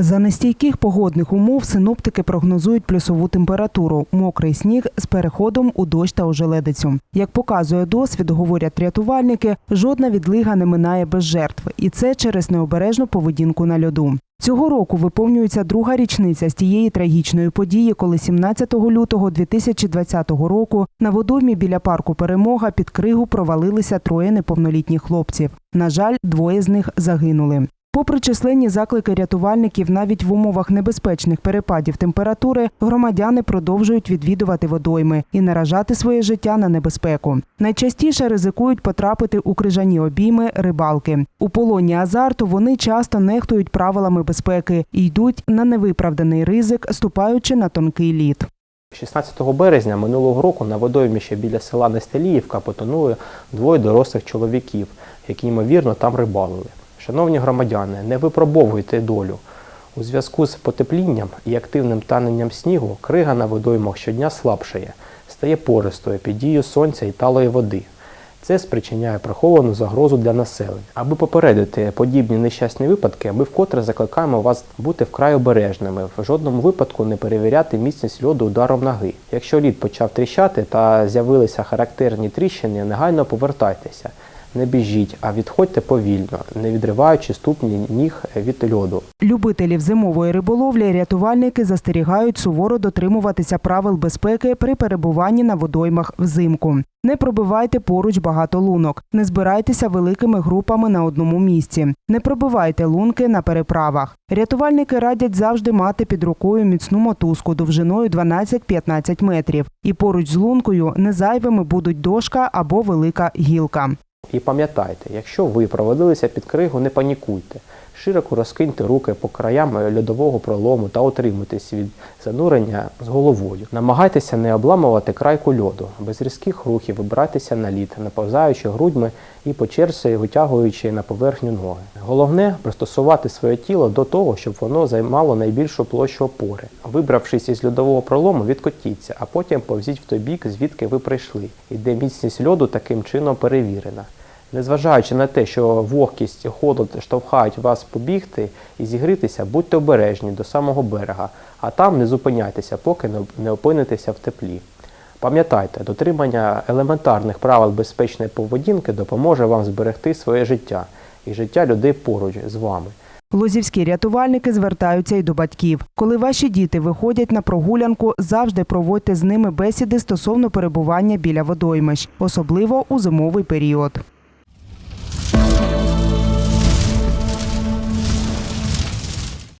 За нестійких погодних умов синоптики прогнозують плюсову температуру, мокрий сніг з переходом у дощ та ожеледицю. Як показує досвід, говорять рятувальники, жодна відлига не минає без жертв, і це через необережну поведінку на льоду. Цього року виповнюється друга річниця з тієї трагічної події, коли 17 лютого 2020 року на водоймі біля парку Перемога під кригу провалилися троє неповнолітніх хлопців. На жаль, двоє з них загинули. Попри численні заклики рятувальників, навіть в умовах небезпечних перепадів температури громадяни продовжують відвідувати водойми і наражати своє життя на небезпеку. Найчастіше ризикують потрапити у крижані обійми рибалки. У полоні азарту вони часто нехтують правилами безпеки і йдуть на невиправданий ризик, ступаючи на тонкий лід. 16 березня минулого року на водойміще біля села Нестеліївка потонули двоє дорослих чоловіків, які ймовірно там рибалили. Шановні громадяни, не випробовуйте долю. У зв'язку з потеплінням і активним таненням снігу крига на водоймах щодня слабшає, стає пористою під дією сонця і талої води. Це спричиняє приховану загрозу для населення. Аби попередити подібні нещасні випадки, ми вкотре закликаємо вас бути вкрай обережними, в жодному випадку не перевіряти міцність льоду ударом ноги. Якщо лід почав тріщати та з'явилися характерні тріщини, негайно повертайтеся. Не біжіть, а відходьте повільно, не відриваючи ступні ніг від льоду. Любителів зимової риболовлі рятувальники застерігають суворо дотримуватися правил безпеки при перебуванні на водоймах взимку. Не пробивайте поруч багато лунок, не збирайтеся великими групами на одному місці, не пробивайте лунки на переправах. Рятувальники радять завжди мати під рукою міцну мотузку довжиною 12-15 метрів. І поруч з лункою незайвими будуть дошка або велика гілка. І пам'ятайте, якщо ви провалилися під кригу, не панікуйте. Широко розкиньте руки по краям льодового пролому та утримуйтесь від занурення з головою. Намагайтеся не обламувати крайку льоду, без різких рухів вибирайтеся на лід, наповзаючи грудьми і по черзі витягуючи на поверхню ноги. Головне пристосувати своє тіло до того, щоб воно займало найбільшу площу опори. Вибравшись із льодового пролому, відкотіться, а потім повзіть в той бік, звідки ви прийшли, і де міцність льоду таким чином перевірена. Незважаючи на те, що вогкість і холод штовхають вас побігти і зігрітися, будьте обережні до самого берега, а там не зупиняйтеся, поки не- опинитеся в теплі. Пам'ятайте, дотримання елементарних правил безпечної поведінки допоможе вам зберегти своє життя і життя людей поруч з вами. Лозівські рятувальники звертаються й до батьків. Коли ваші діти виходять на прогулянку, завжди проводьте з ними бесіди стосовно перебування біля водоймищ, особливо у зимовий період.